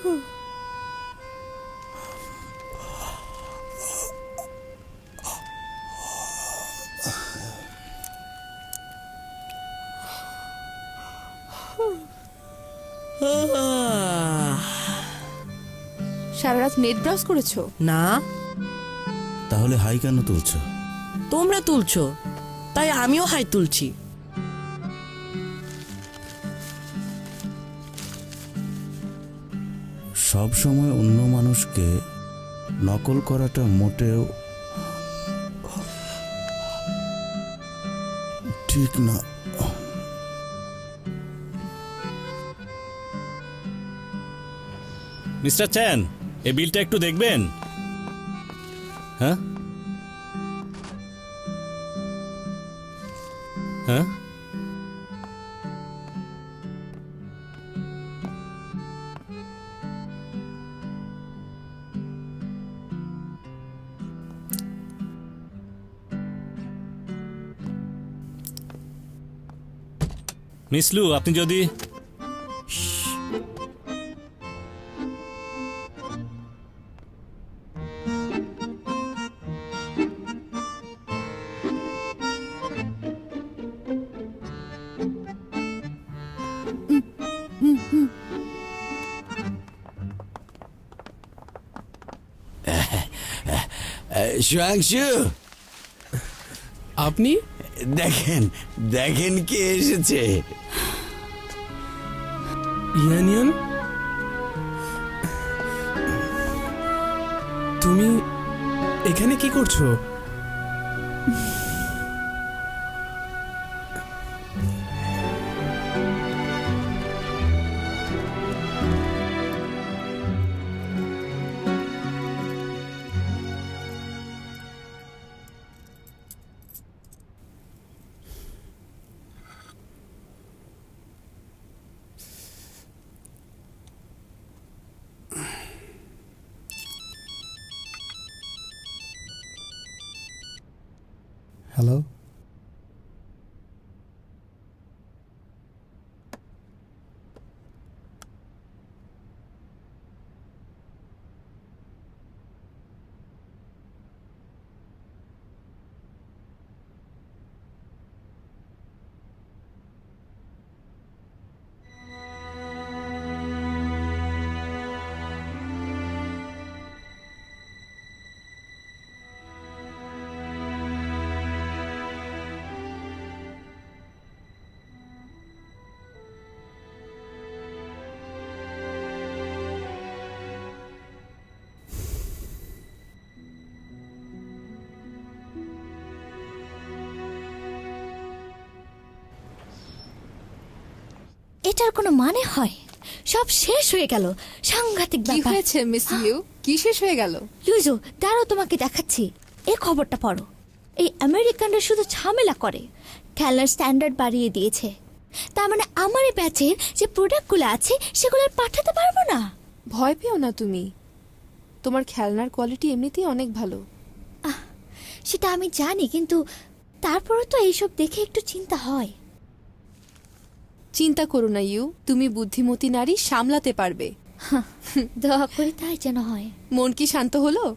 সারা রাত net browse করেছ? না। তাহলে হাই কেন তুলছো? তোমরা তুলছো তাই আমিও হাই তুলছি। সব সময় অন্য মানুষকে নকল করাটা মোটেও ঠিক না। মিস্টার চ্যান, এই বিলটা একটু দেখবেন? হ্যাঁ? হ্যাঁ? মিসলু আপনি যদি সুয়াংশু! আপনি? দেখেন দেখেন কে এসেছে। ইয়ানিয়ান তুমি এখানে কি করছ? হ্যালো এটার কোনো মানে হয়? সব শেষ হয়ে গেল। সাংঘাতিক কি ব্যাপার। হয়েছে মিস ইউ? কি শেষ হয়ে গেল? ইউজু দাঁড়াও তোমাকে দেখাচ্ছি। এই খবরটা পড়ো। এই আমেরিকানরা শুধু ঝামেলা করে। খেলার স্ট্যান্ডার্ড বাড়িয়ে দিয়েছে। তার মানে আমার এই ব্যাচের যে প্রোডাক্টগুলো আছে সেগুলো আর পাঠাতে পারব না? ভয় পেও না তুমি। তোমার খেলনার কোয়ালিটি এমনিতেই অনেক ভালো। সেটা আমি জানি কিন্তু তারপরে তো এইসব দেখে একটু চিন্তা হয়। চিন্তা করো না ইউ। তুমি বুদ্ধিমতী নারী সামলাতে পারবে। দোয়া করি তাই যেন হয়। মন কি শান্ত হলো?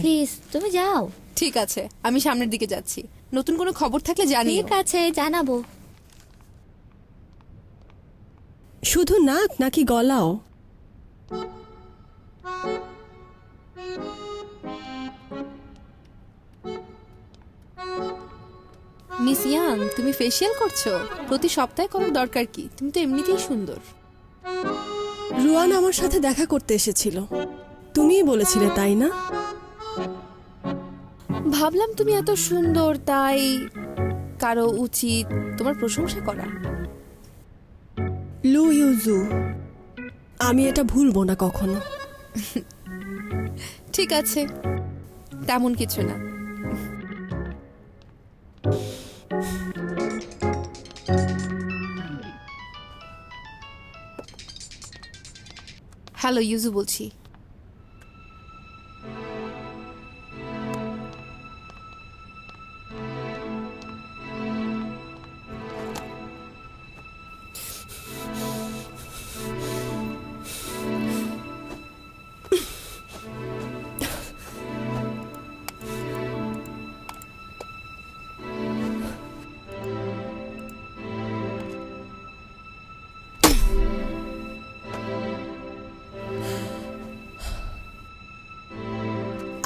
প্লিজ তুমি যাও। ঠিক আছে আমি সামনের দিকে যাচ্ছি। নতুন কোনো খবর থাকলে জানিও। ঠিক আছে জানাব। শুধু নাক নাকি গলাও? মিস ইয়াং তুমি ফেসিয়াল করছ? প্রতি সপ্তাহে করার দরকার কি? তুমি তো এমনিতেই সুন্দর। রুয়ান আমার সাথে দেখা করতে এসেছিল। তুমিই বলেছিলে তাই না? ভাবলাম তুমি এত সুন্দর তাই কারও উচিত তোমার প্রশংসা করা। লু ইউজু আমি এটা ভুলবো না কখনো। ঠিক আছে তেমন কিছু না। হ্যালো ইউজু বলছি।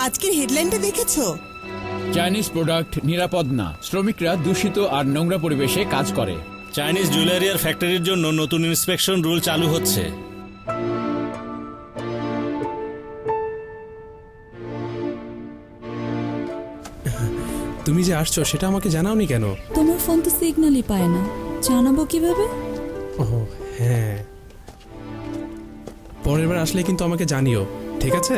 আজকের হেডলাইনটা দেখেছ? চাইনিজ প্রোডাক্ট নিরাপদ না। শ্রমিকরা দূষিত আর নোংরা পরিবেশে কাজ করে। চাইনিজ জুয়েলারি আর ফ্যাক্টরির জন্য নতুন ইন্সপেকশন রুল চালু হচ্ছে। তুমি যে আসছো সেটা আমাকে জানাওনি কেন? তোমার ফোন তো সিগন্যালই পায় না। জানাব কীভাবে? ও হ্যাঁ। পরের বার আসলে কিন্তু আমাকে জানিও ঠিক আছে?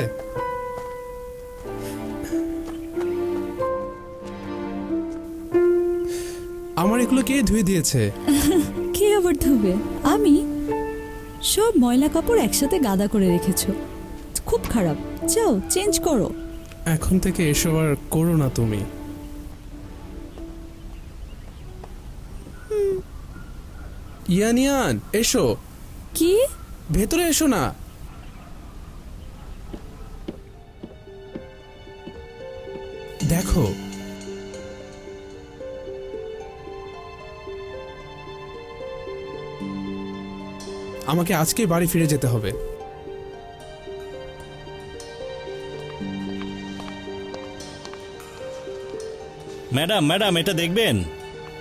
আমার এগুলো কে ধুয়ে দিয়েছে? কে আবার ধুবে? আমি? সব ময়লা কাপড় একসাথে গাদা করে রেখেছো। খুব খারাপ। যাও চেঞ্জ করো। এখন থেকে এসব আর করো না তুমি। ইয়ান ইয়ান এসো। কি? ভেতরে এসো না। দেখো আমাকে আজকে বাড়ি ফিরে যেতে হবে। ম্যাডাম ম্যাডাম এটা দেখবেন?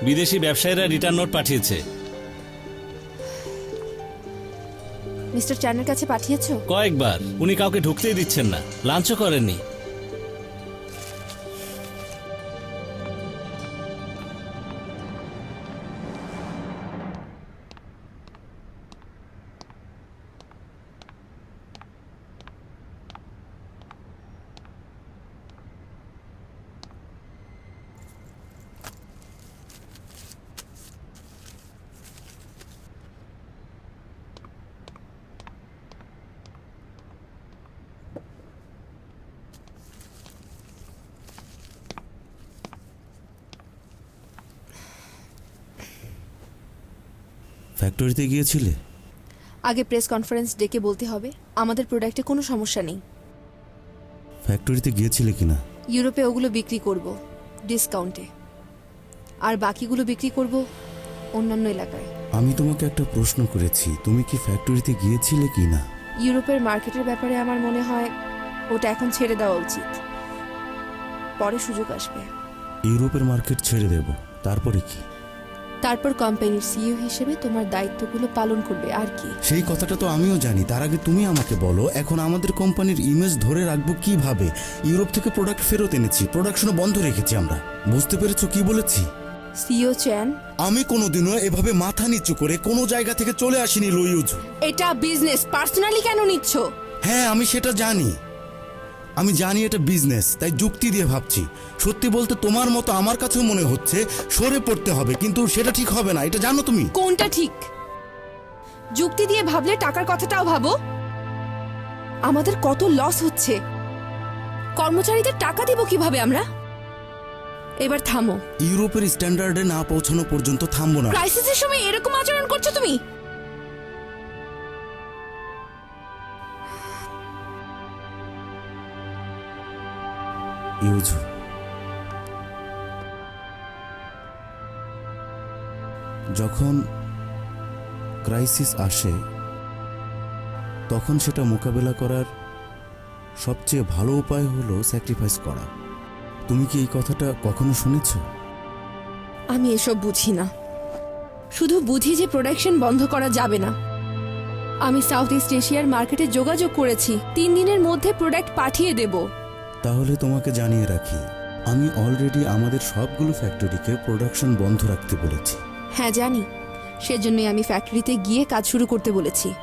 বিদেশি ব্যবসায়ীরা রিটার্ন নোট পাঠিয়েছে। মিস্টার চ্যানের কাছে পাঠিয়েছো? কয়েকবার। উনি কাউকে ঢুকতেই দিচ্ছেন না। লাঞ্চও করেননি। ফ্যাক্টরিতে গিয়েছিলে? আগে প্রেস কনফারেন্স ডেকে বলতে হবে আমাদের প্রোডাক্টে কোনো সমস্যা নেই। ফ্যাক্টরিতে গিয়েছিলে কিনা? ইউরোপে ওগুলো বিক্রি করব ডিসকাউন্টে। আর বাকিগুলো বিক্রি করব অন্যান্য এলাকায়। আমি তোমাকে একটা প্রশ্ন করেছি তুমি কি ফ্যাক্টরিতে গিয়েছিলে কিনা? ইউরোপের মার্কেটের ব্যাপারে আমার মনে হয় ওটা এখন ছেড়ে দেওয়া উচিত। পরে সুযোগ আসবে। ইউরোপের মার্কেট ছেড়ে দেব তারপরে কি? তারপর কোম্পানির সিইও হিসেবে তোমার দায়িত্বগুলো পালন করবে আর কি? সেই কথাটা তো আমিও জানি। তার আগে তুমি আমাকে বলো এখন আমাদের কোম্পানির ইমেজ ধরে রাখব কীভাবে? ইউরোপ থেকে প্রোডাক্ট ফেরত এনেছি প্রোডাকশনও বন্ধ রেখেছি আমরা। বুঝতে পেরেছ কি বলেছি? সিইও চ্যান আমি কোনোদিনও এভাবে মাথা নিচু করে কোনো জায়গা থেকে চলে আসিনি লইউজ। এটা বিজনেস পার্সোনালি কেন নিচ্ছ? হ্যাঁ আমি সেটা জানি। আমি জানি এটা বিজনেস তাই যুক্তি দিয়ে ভাবছি। সত্যি বলতে তোমার মতো আমার কাছেও মনে হচ্ছে সরে পড়তে হবে কিন্তু সেটা ঠিক হবে না এটা জানো তুমি? কোনটা ঠিক? যুক্তি দিয়ে ভাবলে টাকার কথাটাও ভাবো। আমাদের কত লস হচ্ছে। কর্মচারীদের টাকা দিব কীভাবে আমরা? এবার থামো। ইউরোপের স্ট্যান্ডার্ডে না পৌঁছানো পর্যন্ত থামবো না। ক্রাইসিসের সময় এরকম আচরণ করছ তুমি? ইউজু। যখন ক্রাইসিস আসে, তখন সেটা মোকাবেলা করার সবচেয়ে ভালো উপায় হলো স্যাক্রিফাইস করা। তুমি কি এই কথাটা কখনো শুনেছ? আমি এসব বুঝি না। শুধু বুঝি যে প্রোডাকশন বন্ধ করা যাবে না। আমি সাউথ ইস্ট এশিয়ার মার্কেটে যোগাযোগ করেছি। তিন দিনের মধ্যে প্রোডাক্ট পাঠিয়ে দেব। তাহলে তোমাকে জানিয়ে রাখি আমি অলরেডি আমাদের সবগুলো ফ্যাক্টরিকে প্রোডাকশন বন্ধ রাখতে বলেছি। হ্যাঁ জানি। সেজন্যই আমি ফ্যাক্টরিতে গিয়ে কাজ শুরু করতে বলেছি।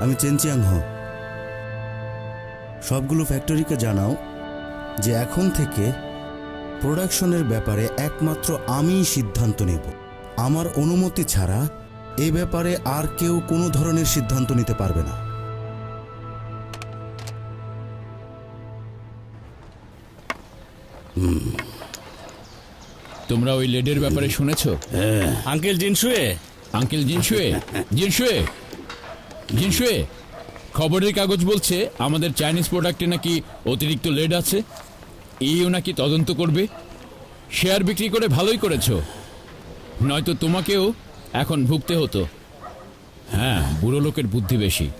আমি চেনচিয়াং হ। সবগুলো ফ্যাক্টরিকে জানাও যে এখন থেকে প্রোডাকশনের ব্যাপারে একমাত্র আমিই সিদ্ধান্ত নেব। আমার অনুমতি ছাড়া এ ব্যাপারে আর কেউ কোনো ধরনের সিদ্ধান্ত নিতে পারবে না। তোমরা ওই লেডের ব্যাপারে শুনেছো? Uncle Jinsuye? Uncle Jinsuye? Jinshuye Jinsuye? খবরের কাগজ বলছে আমাদের চাইনিজ প্রোডাক্টে নাকি অতিরিক্ত লেড আছে? ইও নাকি তদন্ত করবে? শেয়ার বিক্রি করে ভালোই করেছ। নয়তো তোমাকেও এখন ভুগতে হতো। হ্যাঁ বুড়ো লোকের বুদ্ধি বেশি।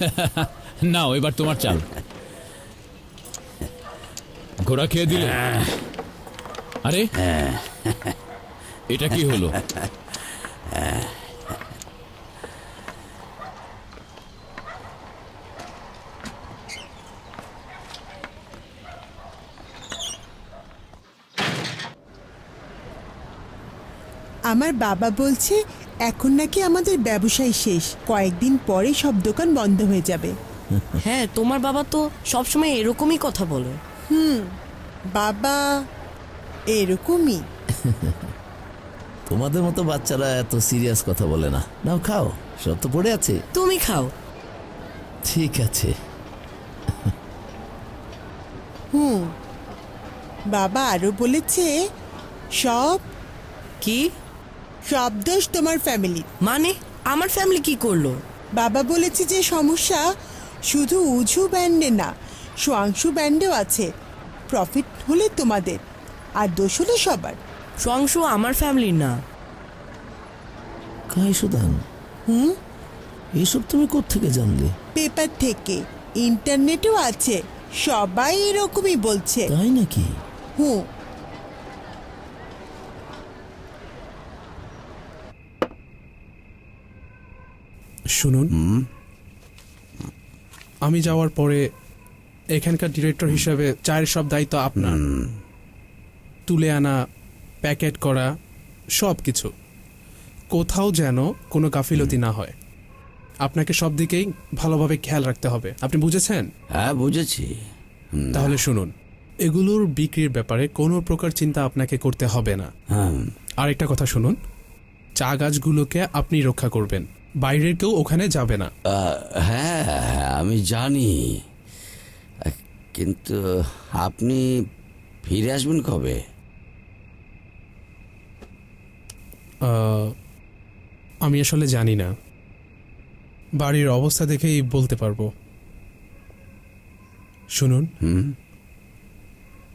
নাও এবার তোমার চাল। ঘোড়া খেয়ে দিলে? আরে? এটা কি হলো? আমার বাবা বলছে এখন নাকি আমাদের ব্যবসায় শেষ। কয়েকদিন পরে সব দোকান বন্ধ হয়ে যাবে। হ্যাঁ তোমার বাবা তো সবসময় এরকমই কথা বলে। হুম বাবা এরকমই। তোমাদের মতো বাচ্চারা এত সিরিয়াস কথা বলে না। নাও খাও সব তো পড়ে আছে। তুমি খাও। ঠিক আছে। হুম বাবা আরও বলেছে সব কি? সব দোষ তোমার ফ্যামিলি মানে? আমার ফ্যামিলি কি করল? বাবা বলেছে যে সমস্যা শুধু উজু ব্যান্ডে না সোয়াংশু ব্যান্ডেও আছে। প্রফিট হলে তোমাদের আর দোষ হলে সবার। সংশু আমার ফ্যামিলি না। কাই সুদান হুম? এসব তুমি কোত্থেকে জানলে? পেপার থেকে ইন্টারনেটেও আছে সবাই এরকমই বলছে। তাই নাকি? হুম। শুনুন। আমি যাওয়ার পরে এখানকার ডিরেক্টর হিসাবে চায়ের সব দায়িত্ব আপনার। তুলে আনা প্যাকেট করা সব কিছু কোথাও যেন কোনো গাফিলতি না হয়। আপনাকে সব দিকেই ভালোভাবে খেয়াল রাখতে হবে। আপনি বুঝেছেন? হ্যাঁ বুঝেছি। তাহলে শুনুন এগুলোর বিক্রির ব্যাপারে কোনো প্রকার চিন্তা আপনাকে করতে হবে না। আরেকটা কথা শুনুন চা গাছগুলোকে আপনি রক্ষা করবেন। বাইরের কেউ ওখানে যাবে না। হ্যাঁ আমি জানি। কিন্তু আপনি ফিরে আসবেন কবে? আমি আসলে জানি না। বাড়ির অবস্থা দেখেই বলতে পারব। শুনুন। হুম?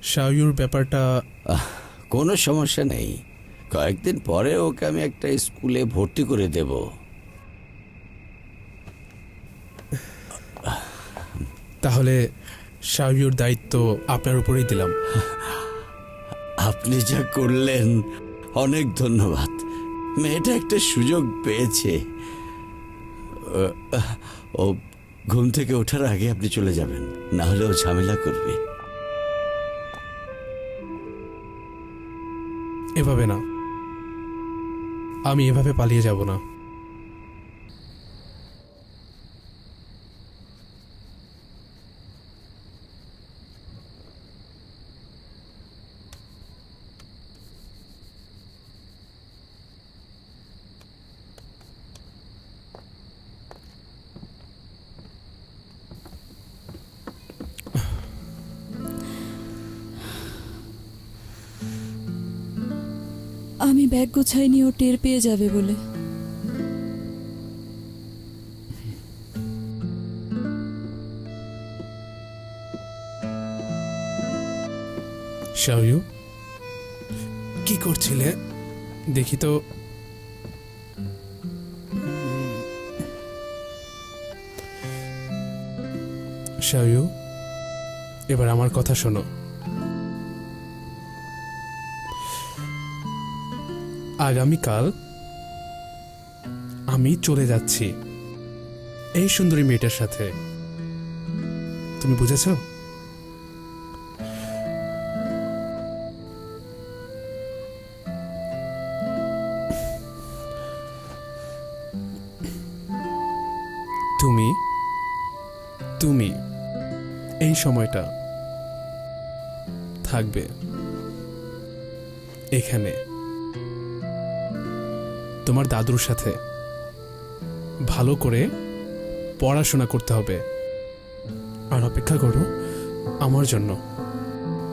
শায়ুর ব্যাপারটা কোনো সমস্যা নেই। কয়েকদিন পরে ওকে আমি একটা স্কুলে ভর্তি করে দেব। তাহলে শায়ুর দায়িত্ব আপনার উপরেই দিলাম। আপনি যা করলেন অনেক ধন্যবাদ। মেয়েটা একটা সুযোগ পেয়েছে। ও- ও ঘুম থেকে ওঠার আগে আপনি চলে যাবেন না হলে ও ঝামেলা করবে। এভাবে না। আমি এভাবে পালিয়ে যাব না। আমি ব্যাগ গোছাইনি ও টের পেয়ে যাবে বলে। শায়ু কি করছিলে? দেখি তো। শায়ু এবার আমার কথা শোনো। আগামীকাল আমি চলে যাচ্ছি। এই সুন্দরী মেয়েটার সাথে। তুমি বুঝেছ? তুমি তুমি, এই সময়টা থাকবে। এখানে। তোমার দাদুর সাথে। ভালো করে পড়াশোনা করতে হবে। আর অপেক্ষা করো আমার জন্য।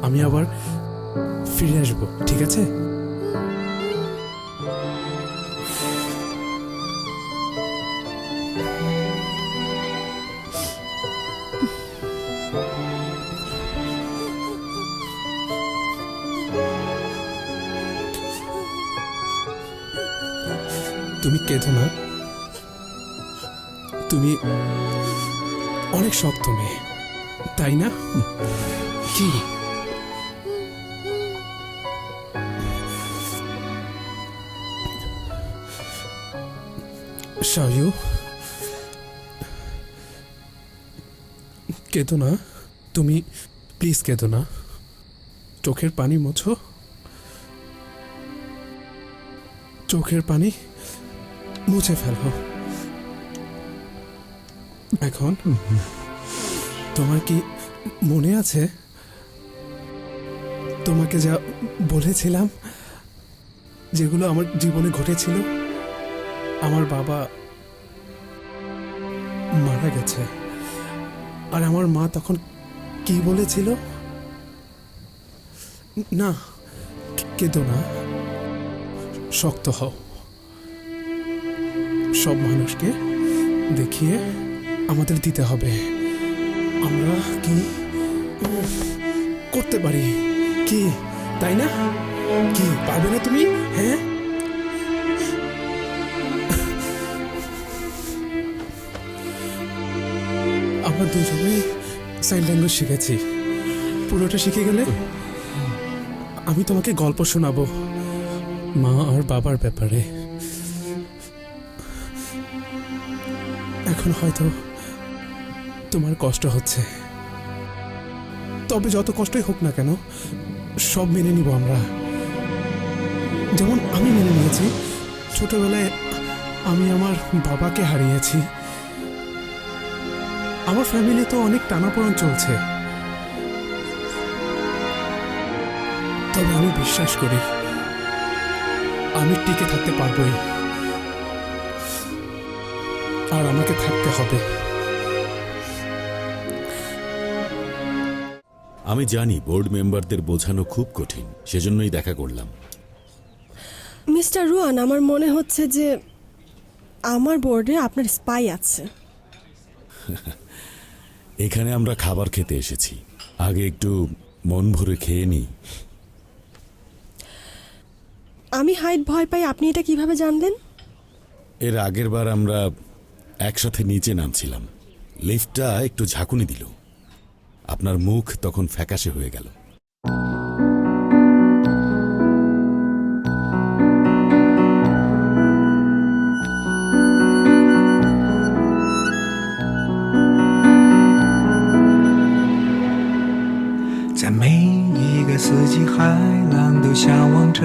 আমি আবার ফিরে আসব, ঠিক আছে? তুমি কেঁদো না। তুমি অনেক শক্ত মেয়ে, তাই না? কি? সায়ু, কেঁদো না। তুমি প্লিজ কেঁদো না। চোখের পানি মোছো। চোখের পানি মুছে ফেলো এখন তোমার কি মনে আছে? তোমাকে যা বলেছিলাম, যেগুলো আমার জীবনে ঘটেছিল, আমার বাবা মারা গেছে। আর আমার মা তখন কি বলেছিল? না কেঁদো না, শক্ত হও। সব মানুষকে দেখিয়ে আমাদের দিতে হবে। আমরা কি করতে পারি? কি, তাই না? কি, পারবে না তুমি? হ্যাঁ? আমরা দুজনেই সাইন ল্যাঙ্গুয়েজ শিখেছি। পুরোটা শিখে গেলে আমি তোমাকে গল্প শোনাবো। মা আর বাবার ব্যাপারে। এখন হয়তো তোমার কষ্ট হচ্ছে। তবে যত কষ্টই হোক না কেন, সব মেনে নিব আমরা। যেমন আমি মেনে নিয়েছি, ছোটবেলায় আমি আমার বাবাকে হারিয়েছি। আমার ফ্যামিলি তো অনেক টানাপোড়ন চলছে। তবে আমি বিশ্বাস করি, আমি টিকে থাকতে পারবই। আর আমাকে থাকতে হবে। আমি জানি বোর্ড মেম্বারদের বোঝানো খুব কঠিন সেজন্যই দেখা করলাম। মিস্টার রুয়ান আমার মনে হচ্ছে যে আমার বোর্ডে আপনার স্পাই আছে। এখানে আমরা খাবার খেতে এসেছি। আগে একটু মন ভরে খেয়ে নিই। আমি হাইট ভয় পাই আপনি এটা কীভাবে জানলেন? এর আগের বার আমরা একসাথে নিচে নামছিলাম লিফটটা একটু ঝাঁকুনি দিল আপনার মুখ তখন ফ্যাকাশে হয়ে গেল 在每一个四季，海浪都向往着